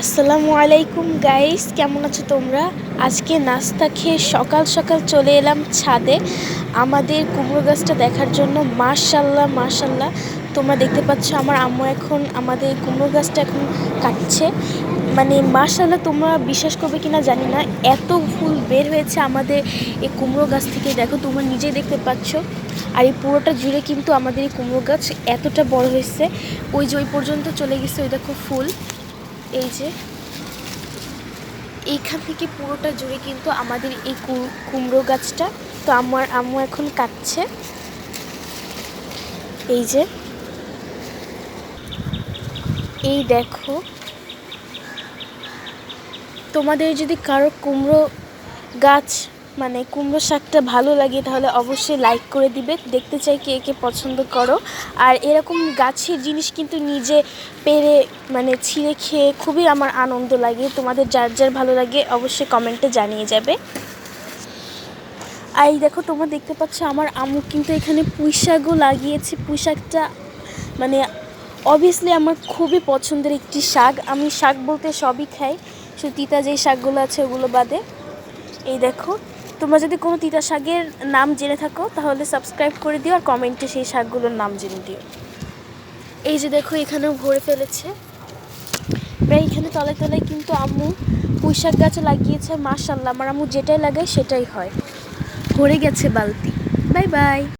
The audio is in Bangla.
আসসালামু আলাইকুম গাইস কেমন আছো তোমরা? আজকে নাস্তা খেয়ে সকাল সকাল চলে এলাম ছাদে। আমাদের কুমড়ো গাছটা দেখার জন্য মাশাল্লাহ মাশাল্লাহ তোমরা দেখতে পাচ্ছ আমার আম্মু এখন আমাদের কুমড়ো গাছটা এখন কাটছে। মানে মাশাল্লাহ তোমরা বিশ্বাস করবে কি না জানি না। এত ফুল বের হয়েছে আমাদের এই কুমড়ো গাছ থেকে। দেখো, তোমরা নিজেই দেখতে পাচ্ছ। আর এই পুরোটা জুড়ে কিন্তু আমাদের এই কুমড়ো গাছ এতটা বড় হয়েছে। ওই যে ওই পর্যন্ত চলে গেছে ওই দেখো ফুল। এই যে, এইখান থেকে পুরোটা জুড়ে কিন্তু আমাদের এই কুমড়ো গাছটা, তো আমার আম্মু এখন কাটছে। এই যে, এই দেখো। তোমাদের যদি কারও কুমড়ো গাছ মানে কুমড়ো শাকটা ভালো লাগে, তাহলে অবশ্যই লাইক করে দিবে। দেখতে চাই কে কে পছন্দ করো। আর এরকম গাছের জিনিস কিন্তু নিজে পেরে মানে ছিঁড়ে খেয়ে খুবই আমার আনন্দ লাগে। তোমাদের যার যার ভালো লাগে অবশ্যই কমেন্টে জানিয়ে যাবে। আর এই দেখো, তোমরা দেখতে পাচ্ছ আমার আম্মু কিন্তু এখানে পুঁই শাকও লাগিয়েছে। পুঁই শাকটা মানে অবভিয়াসলি আমার খুবই পছন্দের একটি শাক। আমি শাক বলতে সবই খাই। শুধু তিতা যেই শাকগুলো আছে ওগুলো বাদে। এই দেখো তোমরা যদি কোনো তিতা শাকের নাম জেনে থাকো, তাহলে সাবস্ক্রাইব করে দিও আর কমেন্টে সেই শাকগুলোর নাম জেনে দিও। এই যে দেখো, এখানেও ভরে ফেলেছে। প্রায় এখানে তলায় তলায় কিন্তু আম্মু পুঁই শাক গাছ লাগিয়েছে মাসাল্লাহ আমার আম্মু যেটাই লাগায় সেটাই হয়। ভরে গেছে বালতি। Bye bye.